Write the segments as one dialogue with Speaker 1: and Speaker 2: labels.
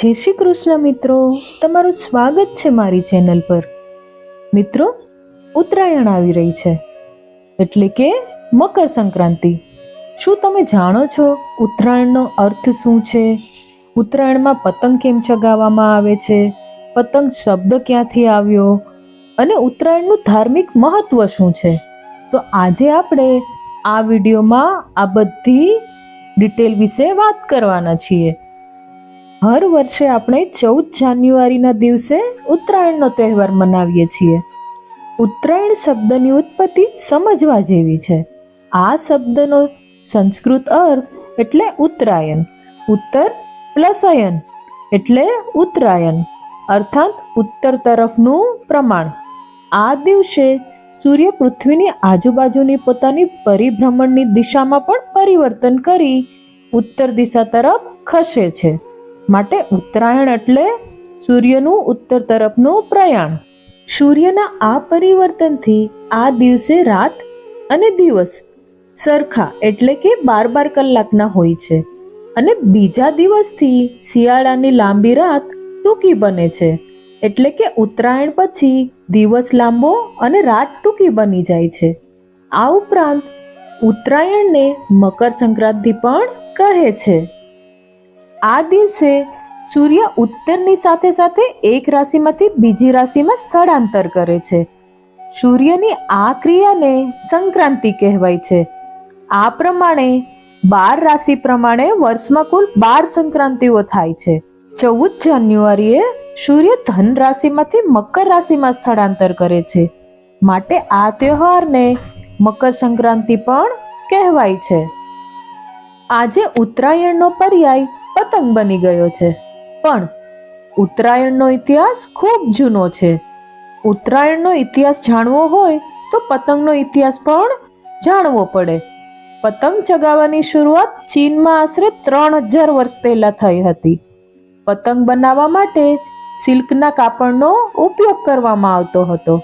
Speaker 1: જય શ્રી કૃષ્ણ મિત્રો તમારું સ્વાગત છે મારી ચેનલ પર મિત્રો ઉત્તરાયણ આવી રહી છે એટલે કે મકર સંક્રાંતિ શું તમે જાણો છો ઉત્તરાયણનો અર્થ શું છે ઉત્તરાયણમાં પતંગ કેમ ચગાવવામાં આવે છે પતંગ શબ્દ ક્યાંથી આવ્યો અને ઉત્તરાયણનું ધાર્મિક મહત્વ શું છે તો આજે આપણે આ વિડીયોમાં આ બધી ડિટેલ વિશે વાત કરવાના છીએ હર વર્ષે આપણે ચૌદ જાન્યુઆરીના દિવસે ઉત્તરાયણનો તહેવાર મનાવીએ છીએ ઉત્તરાયણ શબ્દની ઉત્પત્તિ સમજવા જેવી છે આ શબ્દનો સંસ્કૃત અર્થ એટલે ઉત્તરાયણ ઉત્તર પ્લસ અયન એટલે ઉત્તરાયણ અર્થાત ઉત્તર તરફનું પ્રમાણ આ દિવસે સૂર્ય પૃથ્વીની આજુબાજુની પોતાની પરિભ્રમણની દિશામાં પણ પરિવર્તન કરી ઉત્તર દિશા તરફ ખસે છે માટે ઉત્તરાયણ એટલે સૂર્યનું ઉત્તર તરફનું પ્રયાણ સૂર્યના આ પરિવર્તનથી આ દિવસે રાત અને દિવસ સરખા એટલે કે બાર બાર કલાકના હોય છે અને બીજા દિવસથી શિયાળાની લાંબી રાત ટૂંકી બને છે એટલે કે ઉત્તરાયણ પછી દિવસ લાંબો અને રાત ટૂંકી બની જાય છે આ ઉપરાંત ઉત્તરાયણને મકર સંક્રાંતિ પણ કહે છે આ દિવસે સૂર્ય ઉત્તરની સાથે સાથે એક રાશિમાંથી બીજી રાશિમાં સ્થળાંતર કરે છે સૂર્યની આ ક્રિયાને સંક્રાંતિ કહેવાય છે આ પ્રમાણે બાર રાશિ પ્રમાણે વર્ષમાં કુલ બાર સંક્રાંતિઓ થાય છે ચૌદ જાન્યુઆરીએ સૂર્ય ધન રાશિમાંથી મકર રાશિમાં સ્થળાંતર કરે છે માટે આ તહેવારને મકર સંક્રાંતિ પણ કહેવાય છે આજે ઉત્તરાયણનો પર્યાય પતંગ બની ગયો છે પણ ઉત્તરાયણનો ઇતિહાસ ખૂબ જૂનો છે ઉત્તરાયણનો ઇતિહાસ જાણવો હોય તો પતંગનો ઇતિહાસ પણ જાણવો પડે પતંગ ચગાવવાની શરૂઆત ચીનમાં આશરે ત્રણ હજાર વર્ષ પહેલાં થઈ હતી પતંગ બનાવવા માટે સિલ્કના કાપડનો ઉપયોગ કરવામાં આવતો હતો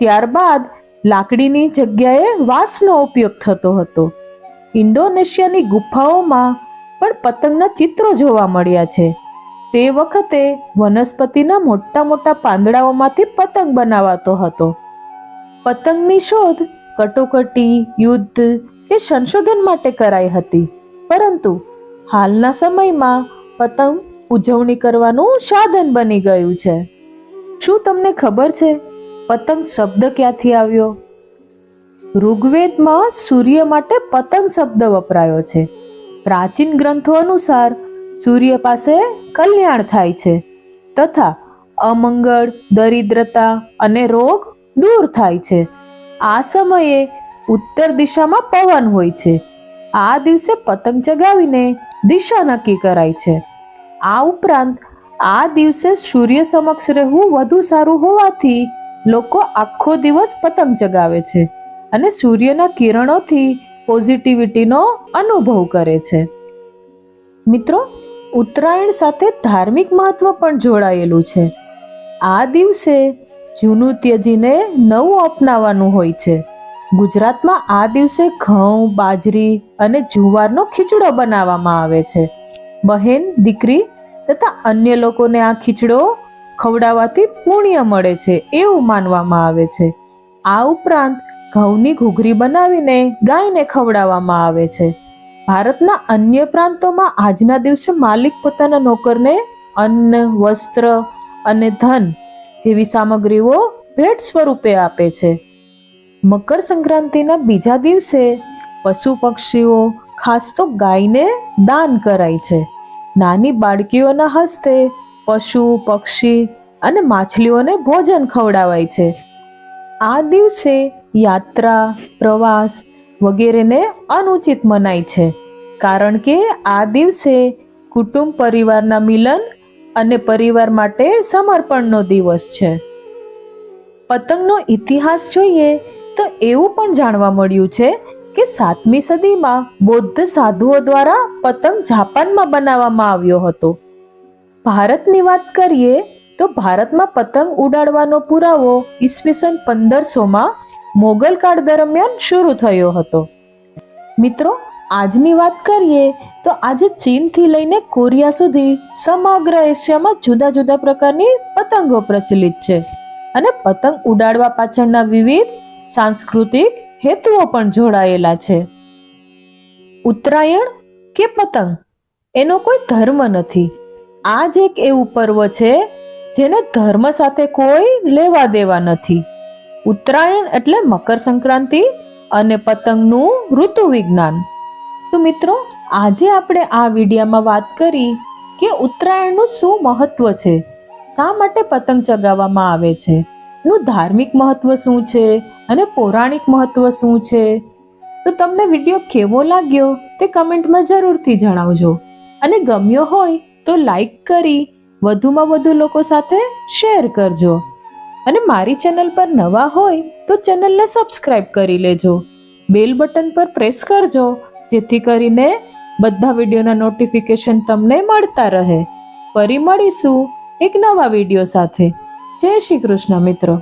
Speaker 1: ત્યારબાદ લાકડીની જગ્યાએ વાંસનો ઉપયોગ થતો હતો ઇન્ડોનેશિયાની ગુફાઓમાં પણ પતંગના ચિત્રો જોવા મળ્યા છે તે વખતે વનસ્પતિના મોટા મોટા પાંદડાઓમાંથી પતંગ બનાવાતો હતો પતંગની શોધ કટોકટી યુદ્ધ કે સંશોધન માટે કરાઈ હતી પરંતુ હાલના સમયમાં પતંગ ઉજવણી કરવાનું સાધન બની ગયું છે શું તમને ખબર છે પતંગ શબ્દ ક્યાંથી આવ્યો ઋગ્વેદમાં સૂર્ય માટે પતંગ શબ્દ વપરાયો છે પ્રાચીન ગ્રંથો અનુસાર સૂર્ય પાસે કલ્યાણ થાય છે તથા અમંગળ દરિદ્રતા અને રોગ દૂર થાય છે આ સમયે ઉત્તર દિશામાં પવન હોય છે આ દિવસે પતંગ ચગાવીને દિશા નક્કી કરાય છે આ ઉપરાંત આ દિવસે સૂર્ય સમક્ષ રહેવું વધુ સારું હોવાથી લોકો આખો દિવસ પતંગ ચગાવે છે અને સૂર્યના કિરણોથી પોઝિટિવિટીનો અનુભવ કરે છે મિત્રો ઉત્તરાયણ સાથે ધાર્મિક મહત્વ પણ જોડાયેલું છે આ દિવસે જૂનું ત્યજીને નવું અપનાવવાનું હોય છે ગુજરાતમાં આ દિવસે ઘઉં બાજરી અને જુવારનો ખીચડો બનાવવામાં આવે છે બહેન દીકરી તથા અન્ય લોકોને આ ખીચડો ખવડાવવાથી પુણ્ય મળે છે એવું માનવામાં આવે છે આ ઉપરાંત ઘઉંની ઘૂઘરી બનાવીને ગાયને ખવડાવવામાં આવે છે ભારતના અન્ય પ્રાંતોમાં આજના દિવસે માલિક પોતાના નોકરને અન્ન વસ્ત્ર અને ધન જેવી સામગ્રીઓ ભેટ સ્વરૂપે આપે છે મકર સંક્રાંતિના બીજા દિવસે પશુ પક્ષીઓ ખાસ તો ગાયને દાન કરાય છે નાની બાળકીઓના હસ્તે પશુ પક્ષી અને માછલીઓને ભોજન ખવડાવાય છે આ દિવસે યાત્રા પ્રવાસ વગેરેને અનુચિત મનાય છે કારણ કે આ દિવસે કુટુંબ પરિવારના મિલન અને પરિવાર માટે સમર્પણનો દિવસ છે પતંગનો ઇતિહાસ જોઈએ તો એવું પણ જાણવા મળ્યું છે કે સાતમી સદીમાં બૌદ્ધ સાધુઓ દ્વારા પતંગ જાપાનમાં બનાવવામાં આવ્યો હતો ભારતની વાત કરીએ તો ભારતમાં પતંગ ઉડાડવાનો પુરાવો ઈસવીસન પંદરસોમાં મોગલ કાળ દરમિયાન શરૂ થયો હતો મિત્રો આજની વાત કરીએ તો આજે ચીનથી લઈને કોરિયા સુધી સમગ્ર એશિયામાં જુદા જુદા પ્રકારની પતંગો પ્રચલિત છે અને પતંગ ઉડાડવા પાછળના વિવિધ સાંસ્કૃતિક હેતુઓ પણ જોડાયેલા છે ઉત્તરાયણ કે પતંગ એનો કોઈ ધર્મ નથી આ જ એક એવું પર્વ છે જેને ધર્મ સાથે કોઈ લેવા દેવા નથી ઉત્તરાયણ એટલે મકર સંક્રાંતિ અને પતંગનું ઋતુ વિજ્ઞાન તો મિત્રો આજે આપણે આ વિડીયામાં વાત કરી કે ઉત્તરાયણનું શું મહત્વ છે શા માટે પતંગ ચગાવવામાં આવે છે એનું ધાર્મિક મહત્વ શું છે અને પૌરાણિક મહત્વ શું છે તો તમને વિડીયો કેવો લાગ્યો તે કમેન્ટમાં જરૂરથી જણાવજો અને ગમ્યો હોય તો લાઈક કરી વધુમાં વધુ લોકો સાથે શેર કરજો અને મારી ચેનલ પર નવા હોય તો ચેનલને સબસ્ક્રાઇબ કરી લેજો બેલ બટન પર પ્રેસ કરજો જેથી કરીને બધા વિડીયોના નોટિફિકેશન તમને મળતા રહે ફરી મળીશું એક નવા વિડીયો સાથે જય શ્રી કૃષ્ણ મિત્રો